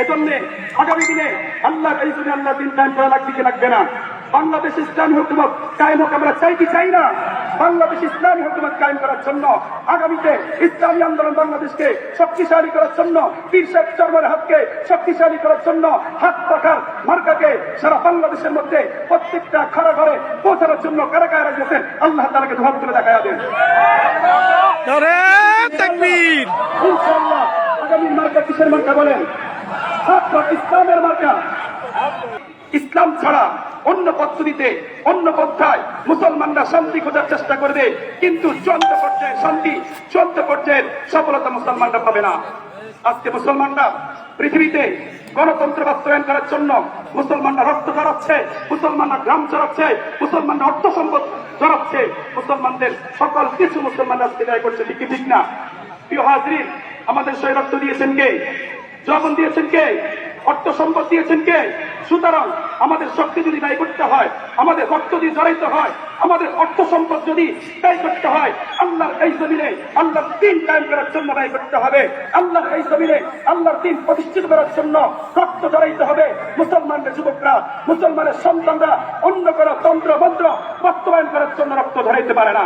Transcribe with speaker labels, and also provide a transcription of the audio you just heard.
Speaker 1: এজন্য আগামী দিনে আল্লাহ আল্লাহ দিন কায়েম করা লাগবে কি লাগবে না? বাংলাদেশ ইসলামী হুকুমত কায়েম হোক আমরা চাই কি চাই না? বাংলাদেশ ইসলামী হুকুমত কায়েম করার জন্য আগামীতে ইসলামী আন্দোলন বাংলাদেশকে শক্তিশালী করার জন্য পীর শেখ চর্মের হাতকে শক্তিশালী করার জন্য হাত পাখার মার্কাকে সারা বাংলাদেশের মধ্যে প্রত্যেকটা খাড়া ঘরে পৌঁছানোর জন্য কারা কারা রাখতেছেন আল্লাহ তালাকে ধর করে দেখা দেন। ইনশাআল্লাহ আগামী মার্কা কিসের মার্কা বলেন? ছাত্র ইসলামের ইসলাম ছাড়া অন্য পদ্ধতিতে অন্য পন্থায় মুসলমানরা শান্তি খোঁজার চেষ্টা করবে, কিন্তু চূড়ান্ত পর্যায়ে শান্তি চূড়ান্ত পর্যায়ের সফলতা মুসলমানরা পাবে না। আজকে মুসলমানরা পৃথিবীতে গণতন্ত্র বাস্তবায়ন করার জন্য মুসলমানরা রক্ত জড়াচ্ছে মুসলমানরা গ্রাম চড়াচ্ছে, মুসলমানরা অর্থ সম্পদ জড়াচ্ছে মুসলমানদের সকল কিছু মুসলমানরা আজকে ব্যয় করছে, ঠিক না? প্রিয় হাজরিন, আমাদের রক্ত দিয়েছেন কে? জবন দিয়েছেন কে? অর্থ সম্পদ দিয়েছেন কে? সুতরাং আমাদের শক্তি যদি ব্যয় করতে হয়, আমাদের রক্ত দিয়ে জড়াইতে হয়, আমাদের অর্থ সম্পদ যদি ব্যয় করতে হয়, আল্লাহর এই জমিনে আল্লাহর দিন কায়েম করার জন্য ব্যয় করতে হবে। আল্লাহর এই জমিনে আল্লাহর দিন প্রতিষ্ঠিত করার জন্য রক্ত জড়াইতে হবে। মুসলমানদের যুবকরা, মুসলমানের সন্তানরা অন্য কোনো তন্ত্র মন্ত্র বাস্তবায়ন করার জন্য রক্ত ধরাইতে পারে না।